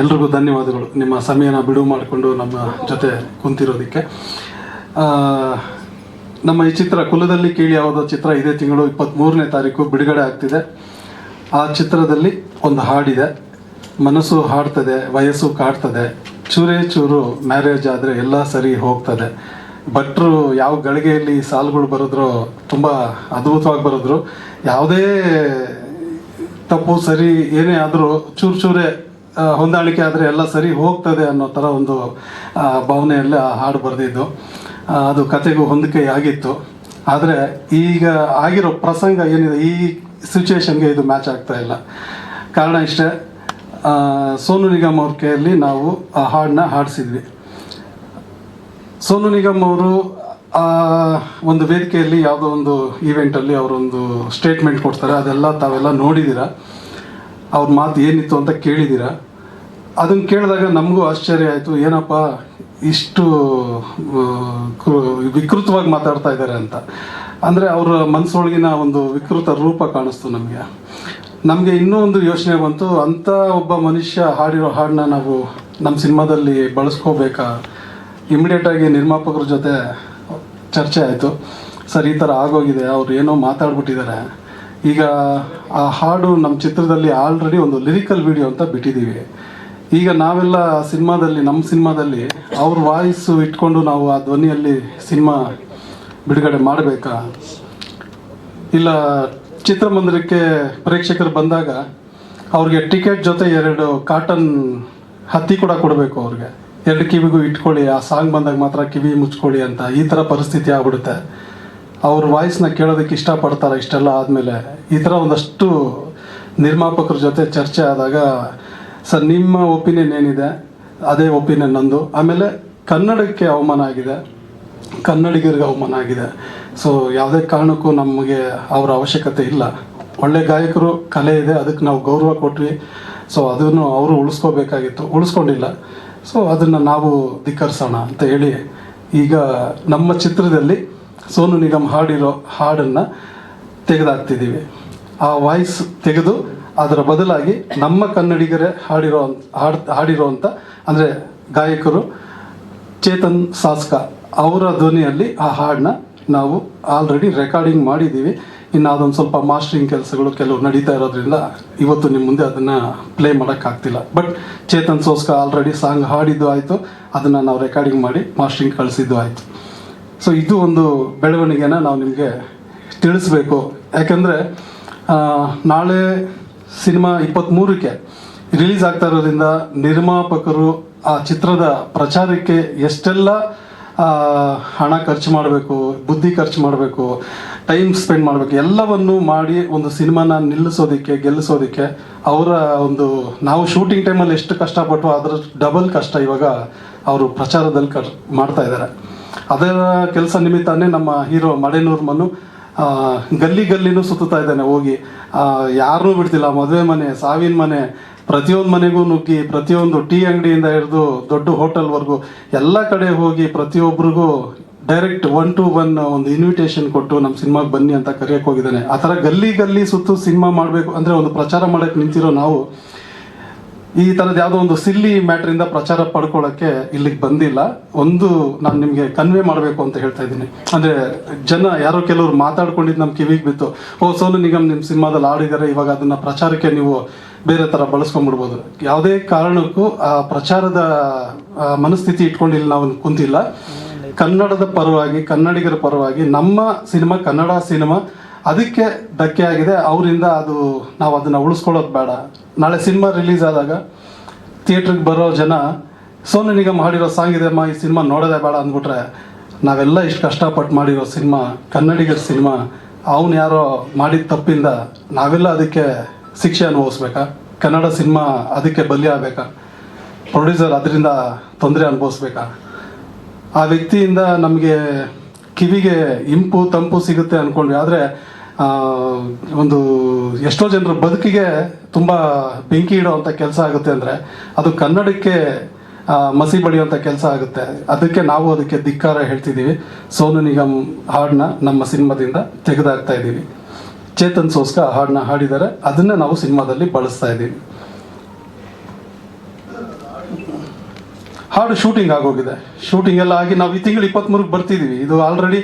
ಎಲ್ರಿಗೂ ಧನ್ಯವಾದಗಳು. ನಿಮ್ಮ ಸಮಯನ ಬಿಡುವು ಮಾಡಿಕೊಂಡು ನಮ್ಮ ಜೊತೆ ಕುಂತಿರೋದಕ್ಕೆ. ನಮ್ಮ ಈ ಚಿತ್ರ ಕುಲದಲ್ಲಿ ಕೇಳಿ ಯಾವುದೋ ಚಿತ್ರ ಇದೇ ತಿಂಗಳು ಇಪ್ಪತ್ತ್ಮೂರನೇ ತಾರೀಕು ಬಿಡುಗಡೆ ಆಗ್ತಿದೆ. ಆ ಚಿತ್ರದಲ್ಲಿ ಒಂದು ಹಾಡಿದೆ. ಮನಸ್ಸು ಹಾಡ್ತದೆ, ವಯಸ್ಸು ಕಾಡ್ತದೆ. ಚೂರೇ ಚೂರು ಮ್ಯಾರೇಜ್ ಆದರೆ ಎಲ್ಲ ಸರಿ ಹೋಗ್ತದೆ. ಭಟ್ರು ಯಾವ ಗಳಿಗೆಯಲ್ಲಿ ಸಾಲುಗಳು ಬರೆದ್ರು ತುಂಬ ಅದ್ಭುತವಾಗಿ ಬರೆದ್ರು. ಯಾವುದೇ ತಪ್ಪು ಸರಿ ಏನೇ ಆದರೂ ಚೂರು ಚೂರೇ ಹೊಂದಾಣಿಕೆ ಆದರೆ ಎಲ್ಲ ಸರಿ ಹೋಗ್ತದೆ ಅನ್ನೋ ಥರ ಒಂದು ಭಾವನೆಯಲ್ಲಿ ಆ ಹಾಡು ಬರೆದಿದ್ದು. ಅದು ಕತೆಗೂ ಹೊಂದಿಕೆ ಆಗಿತ್ತು ಆದರೆ ಈಗ ಆಗಿರೋ ಪ್ರಸಂಗ ಏನಿದೆ, ಈ ಸಿಚುವೇಶನ್ಗೆ ಇದು ಮ್ಯಾಚ್ ಆಗ್ತಾ ಇಲ್ಲ. ಕಾರಣ ಇಷ್ಟೇ ಸೋನು ನಿಗಮ್ ಅವ್ರ ಕೈಯಲ್ಲಿ ನಾವು ಆ ಹಾಡನ್ನ ಹಾಡಿಸಿದ್ವಿ. ಸೋನು ನಿಗಮ್ ಅವರು, ಆ, ಒಂದು ವೇದಿಕೆಯಲ್ಲಿ ಯಾವುದೋ ಒಂದು ಈವೆಂಟಲ್ಲಿ ಅವರೊಂದು ಸ್ಟೇಟ್ಮೆಂಟ್ ಕೊಡ್ತಾರೆ. ಅದೆಲ್ಲ ತಾವೆಲ್ಲ ನೋಡಿದ್ದೀರಾ? ಅವ್ರ ಮಾತು ಏನಿತ್ತು ಅಂತ ಕೇಳಿದ್ದೀರಾ ಅದನ್ನು ಕೇಳಿದಾಗ ನಮಗೂ ಆಶ್ಚರ್ಯ ಆಯಿತು. ಏನಪ್ಪ, ಇಷ್ಟು ವಿಕೃತವಾಗಿ ಮಾತಾಡ್ತಾ ಇದ್ದಾರೆ ಅಂತ. ಅಂದರೆ ಅವರ ಮನಸ್ಸೊಳಗಿನ ಒಂದು ವಿಕೃತ ರೂಪ ಕಾಣಿಸ್ತು ನಮಗೆ. ನಮಗೆ ಇನ್ನೂ ಒಂದು ಯೋಚನೆ ಬಂತು. ಅಂಥ ಒಬ್ಬ ಮನುಷ್ಯ ಹಾಡಿರೋ ಹಾಡನ್ನ ನಾವು ನಮ್ಮ ಸಿನಿಮಾದಲ್ಲಿ ಬಳಸ್ಕೋಬೇಕಾ? ಇಮಿಡಿಯೇಟಾಗಿ ನಿರ್ಮಾಪಕರ ಜೊತೆ ಚರ್ಚೆ ಆಯಿತು. ಸರ್, ಈ ಥರ ಆಗೋಗಿದೆ. ಅವ್ರು ಏನೋ ಮಾತಾಡ್ಬಿಟ್ಟಿದ್ದಾರೆ. ಈಗ ಆ ಹಾಡು ನಮ್ಮ ಚಿತ್ರದಲ್ಲಿ ಆಲ್ರೆಡಿ ಒಂದು ಲಿರಿಕಲ್ ವಿಡಿಯೋ ಅಂತ ಬಿಟ್ಟಿದ್ದೀವಿ ಈಗ ನಾವೆಲ್ಲ ಸಿನಿಮಾದಲ್ಲಿ ನಮ್ಮ ಸಿನಿಮಾದಲ್ಲಿ ಅವ್ರ ವಾಯ್ಸು ಇಟ್ಕೊಂಡು ನಾವು ಆ ಧ್ವನಿಯಲ್ಲಿ ಸಿನಿಮಾ ಬಿಡುಗಡೆ ಮಾಡಬೇಕಾ? ಇಲ್ಲ ಚಿತ್ರಮಂದಿರಕ್ಕೆ ಪ್ರೇಕ್ಷಕರು ಬಂದಾಗ ಅವ್ರಿಗೆ ಟಿಕೆಟ್ ಜೊತೆ ಎರಡು ಕಾಟನ್ ಹತ್ತಿ ಕೂಡ ಕೊಡಬೇಕು ಅವ್ರಿಗೆ. ಎರಡು ಕಿವಿಗೂ ಇಟ್ಕೊಳ್ಳಿ, ಆ ಸಾಂಗ್ ಬಂದಾಗ ಮಾತ್ರ ಕಿವಿ ಮುಚ್ಕೊಳ್ಳಿ ಅಂತ ಈ ಥರ ಪರಿಸ್ಥಿತಿ ಆಗ್ಬಿಡುತ್ತೆ. ಅವ್ರ ವಾಯ್ಸ್ನ ಕೇಳೋದಕ್ಕೆ ಇಷ್ಟಪಡ್ತಾರೆ ಇಷ್ಟೆಲ್ಲ ಆದಮೇಲೆ. ಈ ಥರ ಒಂದಷ್ಟು ನಿರ್ಮಾಪಕರ ಜೊತೆ ಚರ್ಚೆ ಆದಾಗ, ಸರ್, ನಿಮ್ಮ ಒಪಿನಿಯನ್ ಏನಿದೆ? ಅದೇ ಒಪಿನಿಯನ್ ನಂದು. ಆಮೇಲೆ ಕನ್ನಡಕ್ಕೆ ಅವಮಾನ ಆಗಿದೆ. ಕನ್ನಡಿಗರಿಗೆ ಅವಮಾನ ಆಗಿದೆ. ಸೊ ಯಾವುದೇ ಕಾರಣಕ್ಕೂ ನಮಗೆ ಅವರ ಅವಶ್ಯಕತೆ ಇಲ್ಲ. ಒಳ್ಳೆ ಗಾಯಕರು ಕಲೆ ಇದೆ, ಅದಕ್ಕೆ ನಾವು ಗೌರವ ಕೊಟ್ವಿ. ಸೊ ಅದನ್ನು ಅವರು ಉಳಿಸ್ಕೋಬೇಕಾಗಿತ್ತು. ಉಳಿಸ್ಕೊಂಡಿಲ್ಲ. ಸೊ ಅದನ್ನು ನಾವು ಧಿಕ್ಕರಿಸೋಣ ಅಂತ ಹೇಳಿ ಈಗ ನಮ್ಮ ಚಿತ್ರದಲ್ಲಿ ಸೋನು ನಿಗಮ್ ಹಾಡಿರೋ ಹಾಡನ್ನು ತೆಗೆದಾಕ್ತಿದ್ದೀವಿ. ಆ ವಾಯ್ಸ್ ತೆಗೆದು ಅದರ ಬದಲಾಗಿ ನಮ್ಮ ಕನ್ನಡಿಗರೇ ಹಾಡಿರೋ ಹಾಡ್ ಹಾಡಿರೋವಂಥ ಅಂದರೆ ಗಾಯಕರು ಚೇತನ್ ಸಾಸ್ಕ ಅವರ ಧ್ವನಿಯಲ್ಲಿ ಆ ಹಾಡನ್ನ ನಾವು ಆಲ್ರೆಡಿ ರೆಕಾರ್ಡಿಂಗ್ ಮಾಡಿದ್ದೀವಿ. ಇನ್ನು ಅದೊಂದು ಸ್ವಲ್ಪ ಮಾಸ್ಟ್ರಿಂಗ್ ಕೆಲಸಗಳು ಕೆಲವು ನಡೀತಾ ಇರೋದ್ರಿಂದ ಇವತ್ತು ನಿಮ್ಮ ಮುಂದೆ ಅದನ್ನು play ಮಾಡೋಕ್ಕಾಗ್ತಿಲ್ಲ. But Chetan Sosca already song ಹಾಡಿದ್ದು ಆಯಿತು. ಅದನ್ನು ನಾವು ರೆಕಾರ್ಡಿಂಗ್ ಮಾಡಿ ಮಾಸ್ಟ್ರಿಂಗ್ ಕಳಿಸಿದ್ದು ಆಯಿತು. ಸೊ ಇದು ಒಂದು ಬೆಳವಣಿಗೆನ ನಾವು ನಿಮಗೆ ತಿಳಿಸ್ಬೇಕು. ಯಾಕಂದರೆ ನಾಳೆ ಸಿನಿಮಾ ಇಪ್ಪತ್ತ್ಮೂರಕ್ಕೆ ರಿಲೀಸ್ ಆಗ್ತಾ ಇರೋದ್ರಿಂದ ನಿರ್ಮಾಪಕರು ಆ ಚಿತ್ರದ ಪ್ರಚಾರಕ್ಕೆ ಎಷ್ಟೆಲ್ಲ ಹಣ ಖರ್ಚು ಮಾಡಬೇಕು, ಬುದ್ಧಿ ಖರ್ಚು ಮಾಡಬೇಕು ಟೈಮ್ ಸ್ಪೆಂಡ್ ಮಾಡಬೇಕು, ಎಲ್ಲವನ್ನು ಮಾಡಿ ಒಂದು ಸಿನಿಮಾನ ನಿಲ್ಲಿಸೋದಕ್ಕೆ, ಗೆಲ್ಲಿಸೋದಕ್ಕೆ ಅವರ ಒಂದು, ನಾವು ಶೂಟಿಂಗ್ ಟೈಮಲ್ಲಿ ಎಷ್ಟು ಕಷ್ಟಪಟ್ಟು ಅದರ ಡಬಲ್ ಕಷ್ಟ ಇವಾಗ ಅವರು ಪ್ರಚಾರದಲ್ಲಿ ಕರ್ ಮಾಡ್ತಾ ಇದ್ದಾರೆ. ಅದರ ಕೆಲಸ ನಿಮಿತ್ತಾನೆ ನಮ್ಮ ಹೀರೋ ಮಡೆನೂರ್ ಮನು ಗಲ್ಲಿ ಗಲ್ಲಿನೂ ಸುತ್ತುತ್ತಾ ಇದ್ದಾನೆ, ಹೋಗಿ. ಯಾರನ್ನೂ ಬಿಡ್ತಿಲ್ಲ, ಮದುವೆ ಮನೆ, ಸಾವಿನ ಮನೆ, ಪ್ರತಿಯೊಂದು ಮನೆಗೂ ನುಗ್ಗಿ, ಪ್ರತಿಯೊಂದು ಟೀ ಅಂಗಡಿಯಿಂದ ಹಿಡಿದು ದೊಡ್ಡ ಹೋಟೆಲ್ವರೆಗೂ ಎಲ್ಲ ಕಡೆ ಹೋಗಿ ಪ್ರತಿಯೊಬ್ಬರಿಗೂ ಡೈರೆಕ್ಟ್ ಒನ್ ಟು ಒನ್ ಒಂದು ಇನ್ವಿಟೇಷನ್ ಕೊಟ್ಟು ನಮ್ಮ ಸಿನಿಮಾಗೆ ಬನ್ನಿ ಅಂತ ಕರೆಯೋಕೆ ಹೋಗಿದ್ದಾನೆ. ಆ ಥರ ಗಲ್ಲಿ ಗಲ್ಲಿ ಸುತ್ತು ಸಿನಿಮಾ ಮಾಡಬೇಕು, ಅಂದರೆ ಒಂದು ಪ್ರಚಾರ ಮಾಡೋಕ್ಕೆ ನಿಂತಿರೋ ನಾವು ಈ ಥರದ್ದು ಯಾವುದೋ ಒಂದು ಸಿಲ್ಲಿ ಮ್ಯಾಟ್ರಿಂದ ಪ್ರಚಾರ ಪಡ್ಕೊಳ್ಳೋಕ್ಕೆ ಇಲ್ಲಿಗೆ ಬಂದಿಲ್ಲ. ಒಂದು ನಾನು ನಿಮಗೆ ಕನ್ವೆ ಮಾಡಬೇಕು ಅಂತ ಹೇಳ್ತಾ ಇದ್ದೀನಿ. ಅಂದರೆ ಜನ ಯಾರೋ ಕೆಲವರು ಮಾತಾಡ್ಕೊಂಡಿದ್ದು ನಮ್ಮ ಕಿವಿಗೆ ಬಿತ್ತು. ಓ, ಸೋನು ನಿಗಮ್ ನಿಮ್ಮ ಸಿನಿಮಾದಲ್ಲಿ ಆಡಿದ್ದಾರೆ ಇವಾಗ ಅದನ್ನು ಪ್ರಚಾರಕ್ಕೆ ನೀವು ಬೇರೆ ಥರ ಬಳಸ್ಕೊಂಡ್ಬಿಡ್ಬೋದು ಯಾವುದೇ ಕಾರಣಕ್ಕೂ ಆ ಪ್ರಚಾರದ ಮನಸ್ಥಿತಿ ಇಟ್ಕೊಂಡು ಇಲ್ಲಿ ನಾವು ಕುಂತಿಲ್ಲ. ಕನ್ನಡದ ಪರವಾಗಿ, ಕನ್ನಡಿಗರ ಪರವಾಗಿ ನಮ್ಮ ಸಿನಿಮಾ ಕನ್ನಡ ಸಿನಿಮಾ ಅದಕ್ಕೆ ಧಕ್ಕೆ ಆಗಿದೆ ಅವರಿಂದ ಅದು ನಾವು ಅದನ್ನು ಉಳಿಸ್ಕೊಳ್ಳೋದು ಬೇಡ. ನಾಳೆ ಸಿನಿಮಾ ರಿಲೀಸ್ ಆದಾಗ ಥಿಯೇಟ್ರಿಗೆ ಬರೋ ಜನ, ಸೋನು ನಿಗಮ್ ಹಾಡಿರೋ ಸಾಂಗ್ ಇದೆ ಅಮ್ಮ, ಈ ಸಿನಿಮಾ ನೋಡೋದೇ ಬೇಡ ಅಂದ್ಬಿಟ್ರೆ ನಾವೆಲ್ಲ ಇಷ್ಟು ಕಷ್ಟಪಟ್ಟು ಮಾಡಿರೋ ಸಿನಿಮಾ, ಕನ್ನಡಿಗರ ಸಿನಿಮಾ, ಅವನು ಯಾರೋ ಮಾಡಿದ ತಪ್ಪಿಂದ ನಾವೆಲ್ಲ ಅದಕ್ಕೆ ಶಿಕ್ಷೆ ಅನುಭವಿಸ್ಬೇಕಾ? ಕನ್ನಡ ಸಿನಿಮಾ ಅದಕ್ಕೆ ಬಲಿ ಆಗ್ಬೇಕಾ? ಪ್ರೊಡ್ಯೂಸರ್ ಅದರಿಂದ ತೊಂದರೆ ಅನುಭವಿಸ್ಬೇಕಾ? ಆ ವ್ಯಕ್ತಿಯಿಂದ ನಮಗೆ ಕಿವಿಗೆ ಇಂಪು ತಂಪು ಸಿಗುತ್ತೆ ಅಂದ್ಕೊಂಡ್ವಿ ಆದರೆ ಒಂದು ಎಷ್ಟೋ ಜನರ ಬದುಕಿಗೆ ತುಂಬ ಬೆಂಕಿ ಇಡೋವಂಥ ಕೆಲಸ ಆಗುತ್ತೆ ಅಂದರೆ, ಅದು ಕನ್ನಡಕ್ಕೆ ಮಸಿ ಬಡಿಯುವಂಥ ಕೆಲಸ ಆಗುತ್ತೆ. ಅದಕ್ಕೆ ನಾವು ಅದಕ್ಕೆ ಧಿಕ್ಕಾರ ಹೇಳ್ತಿದ್ದೀವಿ. ಸೋನು ನಿಗಮ್ ಹಾಡನ್ನ ನಮ್ಮ ಸಿನಿಮಾದಿಂದ ತೆಗೆದಾಕ್ತಾ ಇದ್ದೀವಿ. ಚೇತನ್ ಸೋಸ್ಕ ಹಾಡ್ನ ಹಾಡನ್ನ ಹಾಡಿದ್ದಾರೆ. ಅದನ್ನ ನಾವು ಸಿನಿಮಾದಲ್ಲಿ ಬಳಸ್ತಾ ಇದ್ದೀವಿ. ಹಾಡು ಶೂಟಿಂಗ್ ಆಗೋಗಿದೆ. ಶೂಟಿಂಗ್ ಎಲ್ಲ ಆಗಿ ನಾವು ಈ ತಿಂಗಳು ಇಪ್ಪತ್ತ್ಮೂರಕ್ಕೆ ಬರ್ತಿದ್ದೀವಿ ಇದು ಆಲ್ರೆಡಿ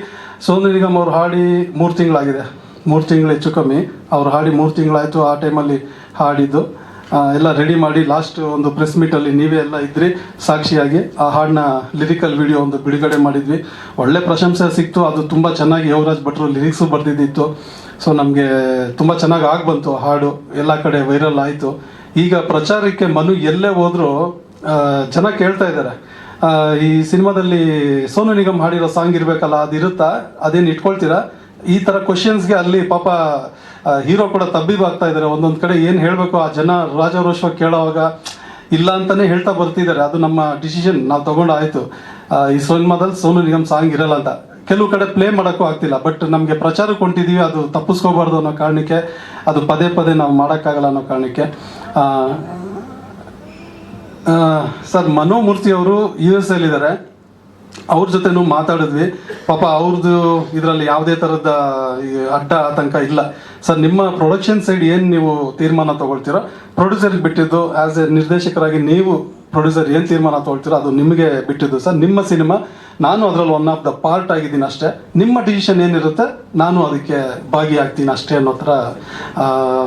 ಸೋನು ನಿಗಮ್ ಅವ್ರು ಹಾಡಿ ಮೂರು ತಿಂಗಳಾಗಿದೆ. ಮೂರು ತಿಂಗಳು ಹೆಚ್ಚು ಕಮ್ಮಿ. ಅವ್ರು ಹಾಡಿ ಮೂರು ತಿಂಗಳಾಯಿತು, ಆ ಟೈಮಲ್ಲಿ ಹಾಡಿದ್ದು. ಎಲ್ಲ ರೆಡಿ ಮಾಡಿ ಲಾಸ್ಟ್ ಒಂದು ಪ್ರೆಸ್ ಮೀಟಲ್ಲಿ ನೀವೇ ಎಲ್ಲ ಇದ್ರಿ, ಸಾಕ್ಷಿಯಾಗಿ ಆ ಹಾಡನ್ನ ಲಿರಿಕಲ್ ವಿಡಿಯೋ ಒಂದು ಬಿಡುಗಡೆ ಮಾಡಿದ್ವಿ. ಒಳ್ಳೆ ಪ್ರಶಂಸೆ ಸಿಕ್ತು. ಅದು ತುಂಬ ಚೆನ್ನಾಗಿ ಯುವರಾಜ್ ಭಟ್ರು ಲಿರಿಕ್ಸು ಬರ್ತಿದ್ದಿತ್ತು ಸೊ ನಮಗೆ ತುಂಬ ಚೆನ್ನಾಗಿ ಆಗಿ ಬಂತು ಹಾಡು. ಎಲ್ಲ ಕಡೆ ವೈರಲ್ ಆಯಿತು. ಈಗ ಪ್ರಚಾರಕ್ಕೆ ಮನು ಎಲ್ಲೇ ಹೋದರೂ ಜನ ಕೇಳ್ತಾ ಇದ್ದಾರೆ. ಈ ಸಿನಿಮಾದಲ್ಲಿ ಸೋನು ನಿಗಮ್ ಹಾಡಿರೋ ಸಾಂಗ್ ಇರಬೇಕಲ್ಲ, ಅದು ಇರುತ್ತಾ? ಅದೇನು ಇಟ್ಕೊಳ್ತೀರಾ? ಈ ಥರ ಕ್ವಶನ್ಸ್ಗೆ ಅಲ್ಲಿ ಪಾಪ ಹೀರೋ ಕೂಡ ತಬ್ಬಿಬಾಗ್ತಾ ಇದ್ದಾರೆ. ಒಂದೊಂದು ಕಡೆ ಏನು ಹೇಳಬೇಕು, ಆ ಜನ ರಾಜಾರೋಷವಾಗಿ ಕೇಳೋವಾಗ ಇಲ್ಲ ಅಂತಾನೆ ಹೇಳ್ತಾ ಬರ್ತಿದ್ದಾರೆ. ಅದು ನಮ್ಮ ಡಿಸಿಷನ್ ನಾವು ತಗೊಂಡು ಆಯ್ತು ಈ ಸಿನಿಮಾದಲ್ಲಿ ಸೋನು ನಿಗಮ್ ಸಾಂಗ್ ಇರಲ್ಲ ಅಂತ. ಕೆಲವು ಕಡೆ ಪ್ಲೇ ಮಾಡೋಕ್ಕೂ ಆಗ್ತಿಲ್ಲ ಬಟ್ ನಮಗೆ ಪ್ರಚಾರಕ್ಕೆ ಕೊಟ್ಟಿದ್ದೀವಿ ಅದು ತಪ್ಪಿಸ್ಕೋಬಾರ್ದು ಅನ್ನೋ ಕಾರಣಕ್ಕೆ, ಅದು ಪದೇ ಪದೇ ನಾವು ಮಾಡೋಕ್ಕಾಗಲ್ಲ ಅನ್ನೋ ಕಾರಣಕ್ಕೆ. ಸರ್ ಮನೋಮೂರ್ತಿ ಅವರು ಯು ಎಸ್ ಇದ್ದಾರೆ ಅವ್ರ ಜೊತೆನೂ ಮಾತಾಡಿದ್ವಿ. ಪಾಪ ಅವ್ರದ್ದು ಇದರಲ್ಲಿ ಯಾವುದೇ ಥರದ ಅಡ್ಡ ಆತಂಕ ಇಲ್ಲ. ಸರ್, ನಿಮ್ಮ ಪ್ರೊಡಕ್ಷನ್ ಸೈಡ್ ಏನು ನೀವು ತೀರ್ಮಾನ ತಗೊಳ್ತೀರೋ? ಪ್ರೊಡ್ಯೂಸರ್ಗೆ ಬಿಟ್ಟಿದ್ದು ಆ್ಯಸ್ ಎ ನಿರ್ದೇಶಕರಾಗಿ ನೀವು ಪ್ರೊಡ್ಯೂಸರ್ ಏನು ತೀರ್ಮಾನ ತಗೊಳ್ತೀರೋ? ಅದು ನಿಮಗೆ ಬಿಟ್ಟಿದ್ದು. ಸರ್, ನಿಮ್ಮ ಸಿನಿಮಾ ನಾನು ಅದರಲ್ಲಿ ಒನ್ ಆಫ್ ದ ಪಾರ್ಟ್ ಆಗಿದ್ದೀನಿ ಅಷ್ಟೇ. ನಿಮ್ಮ ಡಿಸಿಷನ್ ಏನಿರುತ್ತೆ, ನಾನು ಅದಕ್ಕೆ ಭಾಗಿಯಾಗ್ತೀನಿ ಅಷ್ಟೇ ಅನ್ನೋ ಥರ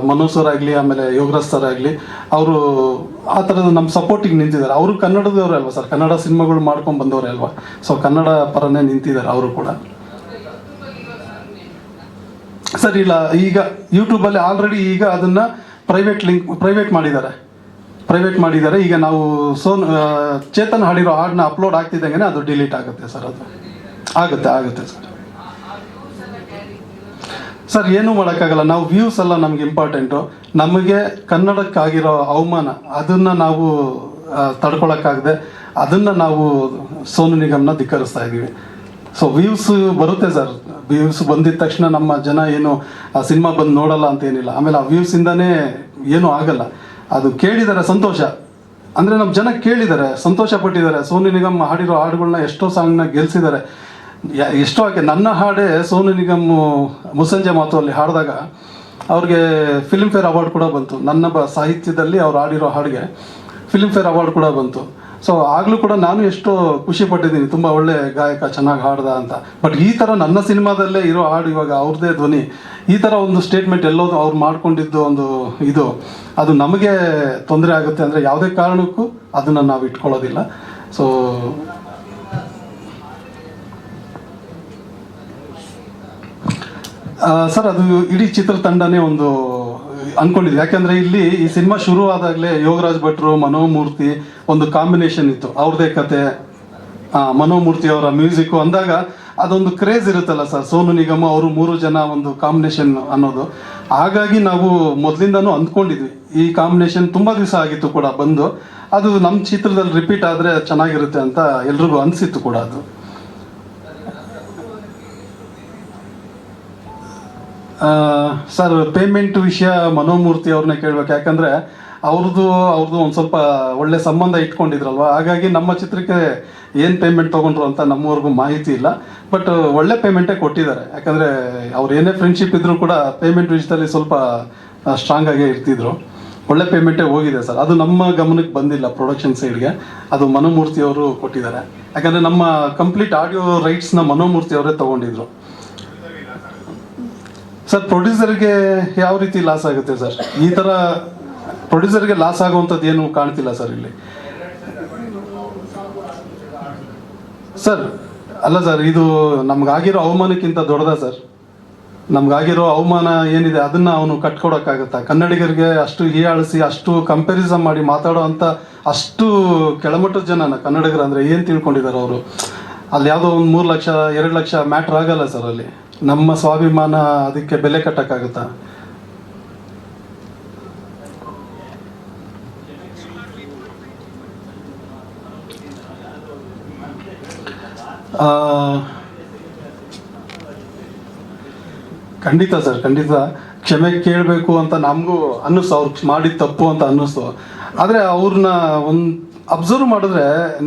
ಮನೋಜ್ ಆಗಲಿ, ಆಮೇಲೆ ಯೋಗರಾಜ್ ಸರ್ ಆಗಲಿ, ಅವರು ಆ ಥರದ ನಮ್ಮ ಸಪೋರ್ಟಿಗೆ ನಿಂತಿದ್ದಾರೆ. ಅವರು ಕನ್ನಡದವರೇ ಅಲ್ವಾ ಸರ್ ಕನ್ನಡ ಸಿನಿಮಾಗಳು ಮಾಡ್ಕೊಂಡು ಬಂದವರೇ ಅಲ್ವಾ? ಸೊ ಕನ್ನಡ ಪರನೇ ನಿಂತಿದ್ದಾರೆ ಅವರು ಕೂಡ. ಸರ್, ಇಲ್ಲ, ಈಗ ಯೂಟ್ಯೂಬಲ್ಲಿ ಆಲ್ರೆಡಿ ಈಗ ಅದನ್ನು ಪ್ರೈವೇಟ್ ಲಿಂಕ್ ಪ್ರೈವೇಟ್ ಮಾಡಿದ್ದಾರೆ. ಪ್ರೈವೇಟ್ ಮಾಡಿದ್ದಾರೆ. ಈಗ ನಾವು ಸೋನ್ ಚೇತನ್ ಹಾಡಿರೋ ಹಾಡನ್ನ ಅಪ್ಲೋಡ್ ಆಗ್ತಿದ್ದಂಗೆ ಅದು ಡಿಲೀಟ್ ಆಗುತ್ತೆ ಸರ್ ಅದು. ಆಗುತ್ತೆ ಆಗುತ್ತೆ ಸರ್. ಸರ್, ಏನೂ ಮಾಡೋಕ್ಕಾಗಲ್ಲ. ನಾವು ವ್ಯೂಸ್ ಎಲ್ಲ ನಮ್ಗೆ ಇಂಪಾರ್ಟೆಂಟು ನಮಗೆ ಕನ್ನಡಕ್ಕಾಗಿರೋ ಅವಮಾನ, ಅದನ್ನ ನಾವು ತಡ್ಕೊಳಕ್ಕಾಗದೆ ಅದನ್ನ ನಾವು ಸೋನು ನಿಗಮ್ನ ಧಿಕ್ಕರಿಸ್ತಾ ಇದ್ದೀವಿ. ಸೊ ವ್ಯೂಸ್ ಬರುತ್ತೆ ಸರ್. ವ್ಯೂಸ್ ಬಂದಿದ ತಕ್ಷಣ ನಮ್ಮ ಜನ ಏನು, ಆ, ಸಿನಿಮಾ ಬಂದು ನೋಡಲ್ಲ ಅಂತ ಏನಿಲ್ಲ. ಆಮೇಲೆ ಆ ವ್ಯೂಸಿಂದನೇ ಏನೂ ಆಗಲ್ಲ. ಅದು ಕೇಳಿದ್ದಾರೆ ಸಂತೋಷ. ಅಂದರೆ ನಮ್ಮ ಜನ ಕೇಳಿದ್ದಾರೆ ಸಂತೋಷ ಪಟ್ಟಿದ್ದಾರೆ. ಸೋನು ನಿಗಮ್ ಹಾಡಿರೋ ಹಾಡುಗಳನ್ನ ಎಷ್ಟೋ ಸಾಂಗ್ನ ಗೆಲ್ಸಿದ್ದಾರೆ. ಎಷ್ಟೋ ಆಕೆ ನನ್ನ ಹಾಡೇ ಸೋನು ನಿಗಮ್ ಮುಸಂಜೆ ಮಾತು ಅಲ್ಲಿ ಹಾಡಿದಾಗ ಅವ್ರಿಗೆ ಫಿಲ್ಮ್ ಫೇರ್ ಅವಾರ್ಡ್ ಕೂಡ ಬಂತು. ನನ್ನ ಸಾಹಿತ್ಯದಲ್ಲಿ ಅವ್ರು ಹಾಡಿರೋ ಹಾಡಿಗೆ ಫಿಲ್ಮ್ ಫೇರ್ ಅವಾರ್ಡ್ ಕೂಡ ಬಂತು. ಸೊ ಆಗಲೂ ಕೂಡ ನಾನು ಎಷ್ಟೋ ಖುಷಿ ಪಟ್ಟಿದ್ದೀನಿ. ತುಂಬ ಒಳ್ಳೆ ಗಾಯಕ, ಚೆನ್ನಾಗಿ ಹಾಡ್ದ ಅಂತ. ಬಟ್ ಈ ಥರ ನನ್ನ ಸಿನಿಮಾದಲ್ಲೇ ಇರೋ ಹಾಡು ಇವಾಗ ಅವ್ರದ್ದೇ ಧ್ವನಿ. ಈ ಥರ ಒಂದು ಸ್ಟೇಟ್ಮೆಂಟ್ ಎಲ್ಲೋ ಅವ್ರು ಮಾಡ್ಕೊಂಡಿದ್ದು ಒಂದು ಇದು. ಅದು ನಮಗೆ ತೊಂದರೆ ಆಗುತ್ತೆ ಅಂದರೆ ಯಾವುದೇ ಕಾರಣಕ್ಕೂ ಅದನ್ನು ನಾವು ಇಟ್ಕೊಳ್ಳೋದಿಲ್ಲ. ಸೊ ಸರ್ ಅದು ಇಡೀ ಚಿತ್ರತಂಡನೇ ಒಂದು ಅನ್ಕೊಂಡಿದ್ವಿ ಯಾಕಂದ್ರೆ ಇಲ್ಲಿ ಈ ಸಿನಿಮಾ ಶುರು ಆದಾಗಲೇ ಯೋಗರಾಜ್ ಭಟ್ರು, ಮನೋಮೂರ್ತಿ ಒಂದು ಕಾಂಬಿನೇಷನ್ ಇತ್ತು. ಅವ್ರದೇ ಕತೆ ಮನೋಮೂರ್ತಿ ಅವರ ಮ್ಯೂಸಿಕ್ ಅಂದಾಗ ಅದೊಂದು ಕ್ರೇಜ್ ಇರುತ್ತಲ್ಲ ಸರ್. ಸೋನು ನಿಗಮ ಅವರು ಮೂರು ಜನ ಒಂದು ಕಾಂಬಿನೇಷನ್ ಅನ್ನೋದು. ಹಾಗಾಗಿ ನಾವು ಮೊದಲಿಂದನೂ ಅಂದ್ಕೊಂಡಿದ್ವಿ. ಈ ಕಾಂಬಿನೇಷನ್ ತುಂಬ ದಿವಸ ಆಗಿತ್ತು ಕೂಡ ಬಂದು. ಅದು ನಮ್ಮ ಚಿತ್ರದಲ್ಲಿ ರಿಪೀಟ್ ಆದರೆ ಚೆನ್ನಾಗಿರುತ್ತೆ ಅಂತ ಎಲ್ರಿಗೂ ಅನಿಸಿತ್ತು ಕೂಡ ಅದು. ಸರ್ ಪೇಮೆಂಟ್ ವಿಷಯ ಮನೋಮೂರ್ತಿ ಅವ್ರನ್ನ ಕೇಳ್ಬೇಕು. ಯಾಕಂದ್ರೆ ಅವ್ರದ್ದು ಅವ್ರದ್ದು ಒಂದು ಸ್ವಲ್ಪ ಒಳ್ಳೆ ಸಂಬಂಧ ಇಟ್ಕೊಂಡಿದ್ರಲ್ವ? ಹಾಗಾಗಿ ನಮ್ಮ ಚಿತ್ರಕ್ಕೆ ಏನು ಪೇಮೆಂಟ್ ತೊಗೊಂಡ್ರು ಅಂತ ನಮ್ಮವರೆಗೂ ಮಾಹಿತಿ ಇಲ್ಲ. ಬಟ್ ಒಳ್ಳೆ ಪೇಮೆಂಟೇ ಕೊಟ್ಟಿದ್ದಾರೆ. ಯಾಕಂದರೆ ಅವ್ರು ಏನೇ ಫ್ರೆಂಡ್ಶಿಪ್ ಇದ್ದರೂ ಕೂಡ ಪೇಮೆಂಟ್ ವಿಷಯದಲ್ಲಿ ಸ್ವಲ್ಪ ಸ್ಟ್ರಾಂಗ್ ಆಗೇ ಇರ್ತಿದ್ರು. ಒಳ್ಳೆ ಪೇಮೆಂಟೇ ಹೋಗಿದೆ ಸರ್. ಅದು ನಮ್ಮ ಗಮನಕ್ಕೆ ಬಂದಿಲ್ಲ ಪ್ರೊಡಕ್ಷನ್ ಸೈಡ್ಗೆ ಅದು ಮನೋಮೂರ್ತಿ ಅವರು ಕೊಟ್ಟಿದ್ದಾರೆ. ಯಾಕಂದರೆ ನಮ್ಮ ಕಂಪ್ಲೀಟ್ ಆಡಿಯೋ ರೈಟ್ಸ್ನ ಮನೋಮೂರ್ತಿ ಅವರೇ ತೊಗೊಂಡಿದ್ರು. ಸರ್ ಪ್ರೊಡ್ಯೂಸರ್ಗೆ ಯಾವ ರೀತಿ ಲಾಸ್ ಆಗುತ್ತೆ ಸರ್? ಈ ಥರ ಪ್ರೊಡ್ಯೂಸರ್ಗೆ ಲಾಸ್ ಆಗುವಂಥದ್ದು ಏನು ಕಾಣ್ತಿಲ್ಲ ಸರ್ ಇಲ್ಲಿ? ಸರ್, ಅಲ್ಲ ಸರ್, ಇದು ನಮ್ಗಾಗಿರೋ ಅವಮಾನಕ್ಕಿಂತ ದೊಡ್ಡದ ಸರ್. ನಮ್ಗಾಗಿರೋ ಅವಮಾನ ಏನಿದೆ ಅದನ್ನ ಅವನು ಕಟ್ಕೊಡಕ್ಕಾಗತ್ತಾ? ಕನ್ನಡಿಗರಿಗೆ ಅಷ್ಟು ಹೀಯಾಳಿಸಿ, ಅಷ್ಟು ಕಂಪ್ಯಾರಿಸನ್ ಮಾಡಿ ಮಾತಾಡೋ ಅಂತ ಅಷ್ಟು ಕೆಳಮಟ್ಟದ ಜನನ ಕನ್ನಡಿಗರು ಅಂದ್ರೆ ಏನು ತಿಳ್ಕೊಂಡಿದ್ದಾರೆ ಅವರು? ಅಲ್ಲಿ ಯಾವುದೋ ಒಂದು ಮೂರು ಲಕ್ಷ, ಎರಡು ಲಕ್ಷ ಮ್ಯಾಟ್ರ್ ಆಗಲ್ಲ ಸರ್ ಅಲ್ಲಿ. ನಮ್ಮ ಸ್ವಾಭಿಮಾನ ಅದಕ್ಕೆ ಬೆಲೆ ಕಟ್ಟಕ್ಕಾಗುತ್ತ? ಖಂಡಿತ ಸರ್, ಖಂಡಿತ. ಕ್ಷಮೆ ಕೇಳಬೇಕು ಅಂತ ನಮಗೂ ಅನ್ನಿಸ್ತು. ಅವ್ರು ಮಾಡಿದ ತಪ್ಪು ಅಂತ ಅನ್ನಿಸ್ತು. ಆದರೆ ಅವ್ರನ್ನ ಒಂದು ಅಬ್ಸರ್ವ್ ಮಾಡಿದ್ರೆ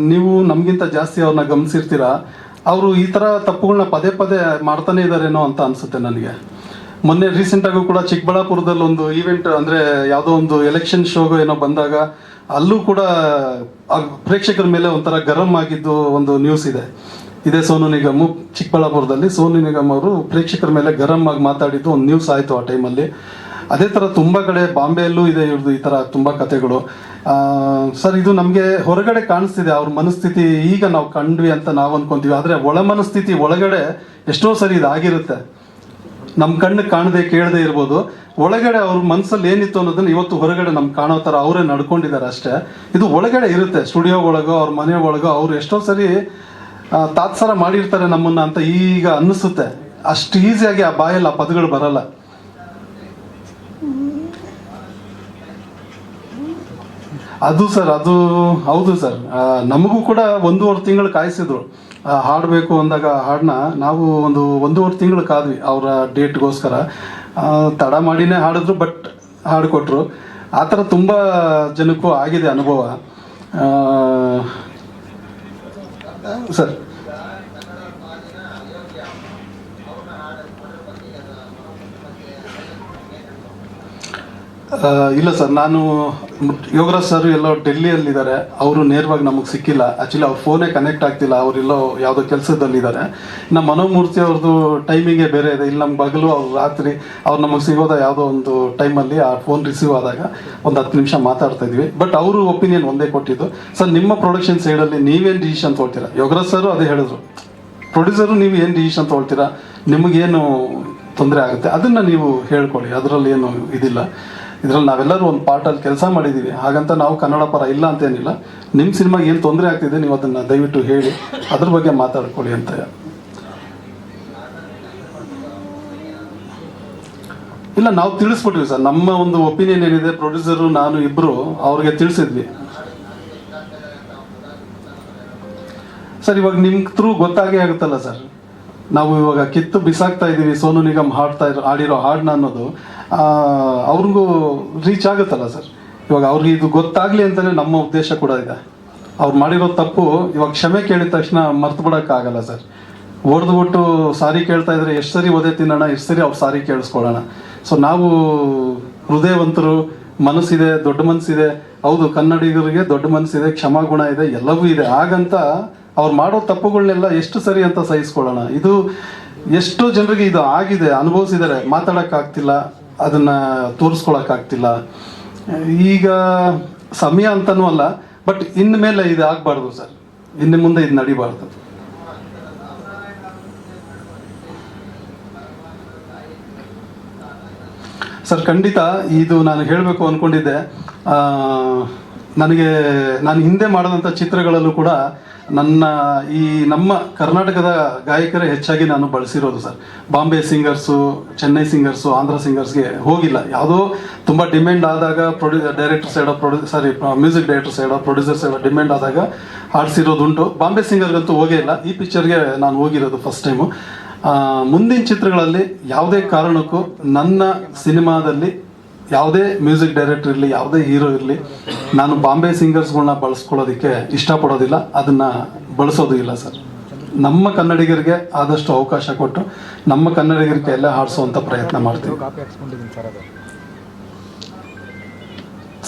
ನೀವು ನಮಗಿಂತ ಜಾಸ್ತಿ ಅವ್ರನ್ನ ಗಮನಿಸಿರ್ತೀರ? ಅವರು ಈ ಥರ ತಪ್ಪುಗಳನ್ನ ಪದೇ ಪದೇ ಮಾಡ್ತಾನೆ ಇದ್ದಾರೇನೋ ಅಂತ ಅನಿಸುತ್ತೆ ನನಗೆ. ಮೊನ್ನೆ ರೀಸೆಂಟಾಗೂ ಕೂಡ ಚಿಕ್ಕಬಳ್ಳಾಪುರದಲ್ಲಿ ಒಂದು ಈವೆಂಟ್ ಅಂದರೆ ಯಾವುದೋ ಒಂದು ಎಲೆಕ್ಷನ್ ಶೋಗೋ ಏನೋ ಬಂದಾಗ ಅಲ್ಲೂ ಕೂಡ ಪ್ರೇಕ್ಷಕರ ಮೇಲೆ ಒಂಥರ ಗರಂ ಆಗಿದ್ದು ಒಂದು ನ್ಯೂಸ್ ಇದೆ. ಇದೇ ಸೋನು ನಿಗಮ್, ಚಿಕ್ಕಬಳ್ಳಾಪುರದಲ್ಲಿ ಸೋನು ನಿಗಮ್ ಅವರು ಪ್ರೇಕ್ಷಕರ ಮೇಲೆ ಗರಂ ಆಗಿ ಮಾತಾಡಿದ್ದು ಒಂದು ನ್ಯೂಸ್ ಆಯಿತು ಆ ಟೈಮಲ್ಲಿ ಅದೇ ಥರ ತುಂಬ ಕಡೆ ಬಾಂಬೆಯಲ್ಲೂ ಇದೆ ಇವ್ರದ್ದು ಈ ಥರ ತುಂಬ ಕಥೆಗಳು. ಸರ್, ಇದು ನಮಗೆ ಹೊರಗಡೆ ಕಾಣಿಸ್ತಿದೆ, ಅವ್ರ ಮನಸ್ಥಿತಿ ಈಗ ನಾವು ಕಂಡ್ವಿ ಅಂತ ನಾವು ಅನ್ಕೊಂತೀವಿ. ಆದರೆ ಒಳ ಮನಸ್ಥಿತಿ ಒಳಗಡೆ ಎಷ್ಟೋ ಸರಿ ಇದಾಗಿರುತ್ತೆ ನಮ್ಮ ಕಣ್ಣು ಕಾಣದೆ ಕೇಳದೆ ಇರ್ಬೋದು. ಒಳಗಡೆ ಅವ್ರ ಮನಸ್ಸಲ್ಲಿ ಏನಿತ್ತು ಅನ್ನೋದನ್ನ ಇವತ್ತು ಹೊರಗಡೆ ನಮ್ಗೆ ಕಾಣೋ ಥರ ಅವರೇ ನಡ್ಕೊಂಡಿದ್ದಾರೆ ಅಷ್ಟೇ. ಇದು ಒಳಗಡೆ ಇರುತ್ತೆ ಸ್ಟುಡಿಯೋ ಒಳಗೋ, ಅವ್ರ ಮನೆ ಒಳಗೋ, ಅವ್ರು ಎಷ್ಟೋ ಸರಿ ತಾತ್ಸಾರ ಮಾಡಿರ್ತಾರೆ ನಮ್ಮನ್ನ ಅಂತ ಈಗ ಅನ್ನಿಸುತ್ತೆ. ಅಷ್ಟು ಈಸಿಯಾಗಿ ಆ ಬಾಯಲ್ಲಿ ಆ ಪದಗಳು ಬರಲ್ಲ. ಅದು ಸರ್, ಅದು ಹೌದು ಸರ್. ನಮಗೂ ಕೂಡ ಒಂದೂವರೆ ತಿಂಗಳು ಕಾಯಿಸಿದ್ರು. ಹಾಡಬೇಕು ಅಂದಾಗ ಹಾಡನ್ನ ನಾವು ಒಂದು ಒಂದೂವರೆ ತಿಂಗಳು ಕಾದ್ವಿ ಅವರ ಡೇಟ್ಗೋಸ್ಕರ. ತಡ ಮಾಡಿನೇ ಹಾಡಿದ್ರು, ಬಟ್ ಹಾಡು ಕೊಟ್ಟರು ಆ ಥರ ತುಂಬ ಜನಕ್ಕೂ ಆಗಿದೆ ಅನುಭವ. ಸರ್. ಇಲ್ಲ ಸರ್, ನಾನು ಯೋಗರಾಜ್ ಸರ್ ಎಲ್ಲೋ ಡೆಲ್ಲಿಯಲ್ಲಿದ್ದಾರೆ. ಅವರು ನೇರವಾಗಿ ನಮಗೆ ಸಿಕ್ಕಿಲ್ಲ. ಆ್ಯಕ್ಚುಲಿ ಅವ್ರ ಫೋನೇ ಕನೆಕ್ಟ್ ಆಗ್ತಿಲ್ಲ. ಅವರೆಲ್ಲೋ ಯಾವುದೋ ಕೆಲಸದಲ್ಲಿದ್ದಾರೆ. ನಮ್ಮ ಮನೋಮೂರ್ತಿ ಅವ್ರದ್ದು ಟೈಮಿಂಗೇ ಬೇರೆ ಇದೆ. ಇಲ್ಲಿ ನಮ್ಮ ಬಗಲು ಅವ್ರು ರಾತ್ರಿ ಅವ್ರು ನಮಗೆ ಸಿಗೋದ ಯಾವುದೋ ಒಂದು ಟೈಮಲ್ಲಿ ಆ ಫೋನ್ ರಿಸೀವ್ ಆದಾಗ ಒಂದು ಹತ್ತು ನಿಮಿಷ ಮಾತಾಡ್ತಾ ಇದ್ವಿ. ಬಟ್ ಅವರು ಒಪಿನಿಯನ್ ಒಂದೇ ಕೊಟ್ಟಿದ್ದು. ಸರ್ ನಿಮ್ಮ ಪ್ರೊಡಕ್ಷನ್ ಸೈಡಲ್ಲಿ ನೀವೇನು ಡಿಸಿಷನ್ ತೊಗೊಳ್ತೀರಾ? ಯೋಗರಾಜ್ ಸರು ಅದೇ ಹೇಳಿದ್ರು. ಪ್ರೊಡ್ಯೂಸರು ನೀವು ಏನು ಡಿಸಿಷನ್ ತೊಗೊಳ್ತೀರಾ? ನಿಮಗೇನು ತೊಂದರೆ ಆಗುತ್ತೆ? ಅದನ್ನು ನೀವು ಹೇಳ್ಕೊಳ್ಳಿ. ಅದರಲ್ಲಿ ಏನು ಇದಿಲ್ಲ. ಇದರಲ್ಲಿ ನಾವೆಲ್ಲರೂ ಒಂದು ಪಾರ್ಟಲ್ಲಿ ಕೆಲಸ ಮಾಡಿದ್ದೀವಿ. ಹಾಗಂತ ನಾವು ಕನ್ನಡ ಪರ ಇಲ್ಲ ಅಂತೇನಿಲ್ಲ. ನಿಮ್ಮ ಸಿನಿಮಾಗೆ ಏನು ತೊಂದರೆ ಆಗ್ತಿದೆ ನೀವು ಅದನ್ನು ದಯವಿಟ್ಟು ಹೇಳಿ. ಅದ್ರ ಬಗ್ಗೆ ಮಾತಾಡ್ಕೊಳ್ಳಿ ಅಂತ. ಇಲ್ಲ, ನಾವು ತಿಳಿಸ್ಬಿಟ್ವಿ ಸರ್. ನಮ್ಮ ಒಂದು ಒಪಿನಿಯನ್ ಏನಿದೆ ಪ್ರೊಡ್ಯೂಸರು ನಾನು ಇಬ್ಬರು ಅವ್ರಿಗೆ ತಿಳಿಸಿದ್ವಿ. ಸರ್, ಇವಾಗ ನಿಮ್ ಥ್ರೂ ಗೊತ್ತಾಗೇ ಆಗುತ್ತಲ್ಲ ಸರ್? ನಾವು ಇವಾಗ ಕಿತ್ತು ಬಿಸಾಕ್ತಾ ಇದ್ದೀವಿ, ಸೋನು ನಿಗಮ್ ಹಾಡ್ತಾ ಇರೋ ಹಾಡಿರೋ ಹಾಡನ್ನ ಅನ್ನೋದು ಅವ್ರಿಗೂ ರೀಚ್ ಆಗುತ್ತಲ್ಲ ಸರ್ ಇವಾಗ ಅವ್ರಿಗೆ ಇದು ಗೊತ್ತಾಗ್ಲಿ ಅಂತಲೇ ನಮ್ಮ ಉದ್ದೇಶ ಕೂಡ ಇದೆ. ಅವ್ರು ಮಾಡಿರೋ ತಪ್ಪು ಇವಾಗ ಕ್ಷಮೆ ಕೇಳಿದ ತಕ್ಷಣ ಮರ್ತು ಬಿಡೋಕ್ಕಾಗಲ್ಲ ಸರ್ ಹೊಡೆದ್ಬಿಟ್ಟು ಸಾರಿ ಕೇಳ್ತಾ ಇದ್ರೆ ಎಷ್ಟು ಸರಿ ಒದೆ ತಿನ್ನೋಣ, ಎಷ್ಟು ಸರಿ ಅವ್ರು ಸಾರಿ ಕೇಳಿಸ್ಕೊಳ್ಳೋಣ. ಸೊ ನಾವು ಹೃದಯವಂತರು, ಮನಸ್ಸಿದೆ, ದೊಡ್ಡ ಮನಸ್ಸಿದೆ. ಹೌದು, ಕನ್ನಡಿಗರಿಗೆ ದೊಡ್ಡ ಮನಸ್ಸಿದೆ ಕ್ಷಮಾಗುಣ ಇದೆ, ಎಲ್ಲವೂ ಇದೆ. ಹಾಗಂತ ಅವ್ರು ಮಾಡೋ ತಪ್ಪುಗಳನ್ನೆಲ್ಲ ಎಷ್ಟು ಸರಿ ಅಂತ ಸಹಿಸ್ಕೊಳ್ಳೋಣ. ಇದು ಎಷ್ಟೋ ಜನರಿಗೆ ಇದು ಆಗಿದೆ, ಅನುಭವಿಸಿದ್ದಾರೆ. ಮಾತಾಡೋಕ್ಕಾಗ್ತಿಲ್ಲ, ಅದನ್ನು ತೋರಿಸ್ಕೊಳಕ್ಕಾಗ್ತಿಲ್ಲ. ಈಗ ಸಮಯ ಅಂತನೂ ಅಲ್ಲ, ಬಟ್ ಇನ್ನು ಮೇಲೆ ಇದು ಆಗಬಾರ್ದು ಸರ್. ಇನ್ನು ಮುಂದೆ ಇದು ನಡಿಬಾರ್ದು. ಸರ್, ಖಂಡಿತ ಇದು ನಾನು ಹೇಳಬೇಕು ಅಂದ್ಕೊಂಡಿದ್ದೆ ನನಗೆ, ನಾನು ಹಿಂದೆ ಮಾಡಿದಂಥ ಚಿತ್ರಗಳಲ್ಲೂ ಕೂಡ ನನ್ನ ಈ ನಮ್ಮ ಕರ್ನಾಟಕದ ಗಾಯಕರೇ ಹೆಚ್ಚಾಗಿ ನಾನು ಬಳಸಿರೋದು sir. Bombay singers, Chennai singers, Andhra ಸಿಂಗರ್ಸ್ಗೆ ಹೋಗಿಲ್ಲ. ಯಾವುದೋ ತುಂಬ ಡಿಮ್ಯಾಂಡ್ ಆದಾಗ ಪ್ರೊಡ್ಯೂ, ಡೈರೆಕ್ಟರ್ ಸೈಡೋ ಪ್ರೊಡ್ಯೂ, ಸಾರಿ ಮ್ಯೂಸಿಕ್ ಡೈರೆಕ್ಟರ್ ಸೈಡೋ ಪ್ರೊಡ್ಯೂಸರ್ ಸೈಡ್ ಡಿಮ್ಯಾಂಡ್ ಆದಾಗ ಹಾಡಿಸಿರೋದುಂಟು ಬಾಂಬೆ ಸಿಂಗರ್ಗಂತೂ ಹೋಗೇ ಇಲ್ಲ. ಈ ಪಿಕ್ಚರ್ಗೆ ನಾನು ಹೋಗಿರೋದು ಫಸ್ಟ್ ಟೈಮು. ಮುಂದಿನ ಚಿತ್ರಗಳಲ್ಲಿ ಯಾವುದೇ ಕಾರಣಕ್ಕೂ ನನ್ನ ಸಿನಿಮಾದಲ್ಲಿ ಯಾವುದೇ ಮ್ಯೂಸಿಕ್ ಡೈರೆಕ್ಟರ್ ಇರಲಿ, ಯಾವುದೇ ಹೀರೋ ಇರಲಿ, ನಾನು ಬಾಂಬೆ ಸಿಂಗರ್ಸ್ಗಳನ್ನ ಬಳಸ್ಕೊಳ್ಳೋದಕ್ಕೆ ಇಷ್ಟಪಡೋದಿಲ್ಲ, ಅದನ್ನು ಬಳಸೋದು ಇಲ್ಲ ಸರ್. ನಮ್ಮ ಕನ್ನಡಿಗರಿಗೆ ಆದಷ್ಟು ಅವಕಾಶ ಕೊಟ್ಟು ನಮ್ಮ ಕನ್ನಡಿಗರಿಗೆ ಎಲ್ಲ ಹಾಡಿಸುವಂಥ ಪ್ರಯತ್ನ ಮಾಡ್ತೀವಿ.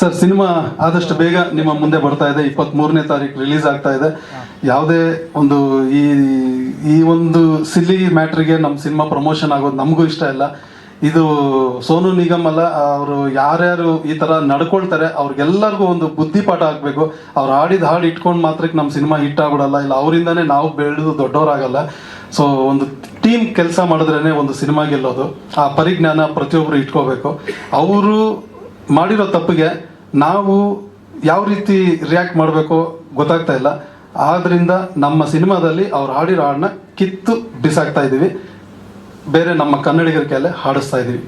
ಸರ್, ಸಿನಿಮಾ ಆದಷ್ಟು ಬೇಗ ನಿಮ್ಮ ಮುಂದೆ ಬರ್ತಾ ಇದೆ. ಇಪ್ಪತ್ತ್ ಮೂರನೇ ತಾರೀಕು ರಿಲೀಸ್ ಆಗ್ತಾ ಇದೆ. ಯಾವುದೇ ಒಂದು ಈ ಈ ಒಂದು ಸಿಲ್ಲಿ ಮ್ಯಾಟ್ರಿಗೆ ನಮ್ಮ ಸಿನಿಮಾ ಪ್ರಮೋಷನ್ ಆಗೋದು ನಮಗೂ ಇಷ್ಟ ಇಲ್ಲ. ಇದು ಸೋನು ನಿಗಮ್ ಅಲ್ಲ, ಅವರು ಯಾರ್ಯಾರು ಈ ಥರ ನಡ್ಕೊಳ್ತಾರೆ, ಅವ್ರಿಗೆಲ್ಲರಿಗೂ ಒಂದು ಬುದ್ಧಿಪಾಠ ಆಗಬೇಕು. ಅವ್ರು ಹಾಡಿದ ಹಾಡು ಇಟ್ಕೊಂಡು ಮಾತ್ರಕ್ಕೆ ನಮ್ಮ ಸಿನಿಮಾ ಹಿಟ್ ಆಗ್ಬಿಡಲ್ಲ, ಇಲ್ಲ ಅವರಿಂದನೇ ನಾವು ಬೆಳೆದು ದೊಡ್ಡವರಾಗಲ್ಲ. ಸೊ ಒಂದು ಟೀಮ್ ಕೆಲಸ ಮಾಡಿದ್ರೇ ಒಂದು ಸಿನಿಮಾ ಗೆಲ್ಲೋದು. ಆ ಪರಿಜ್ಞಾನ ಪ್ರತಿಯೊಬ್ಬರು ಇಟ್ಕೋಬೇಕು. ಅವರು ಮಾಡಿರೋ ತಪ್ಪಿಗೆ ನಾವು ಯಾವ ರೀತಿ ರಿಯಾಕ್ಟ್ ಮಾಡಬೇಕು ಗೊತ್ತಾಗ್ತಾ ಇಲ್ಲ. ಆದ್ರಿಂದ ನಮ್ಮ ಸಿನಿಮಾದಲ್ಲಿ ಅವ್ರು ಹಾಡಿರೋ ಹಾಡನ್ನ ಕಿತ್ತು ಬಿಸಾಕ್ತಾ ಇದ್ದೀವಿ. ಬೇರೆ ನಮ್ಮ ಕನ್ನಡಿಗರ ಕೈಯಲ್ಲೇ ಹಾಡಿಸ್ತಾ ಇದ್ದೀವಿ.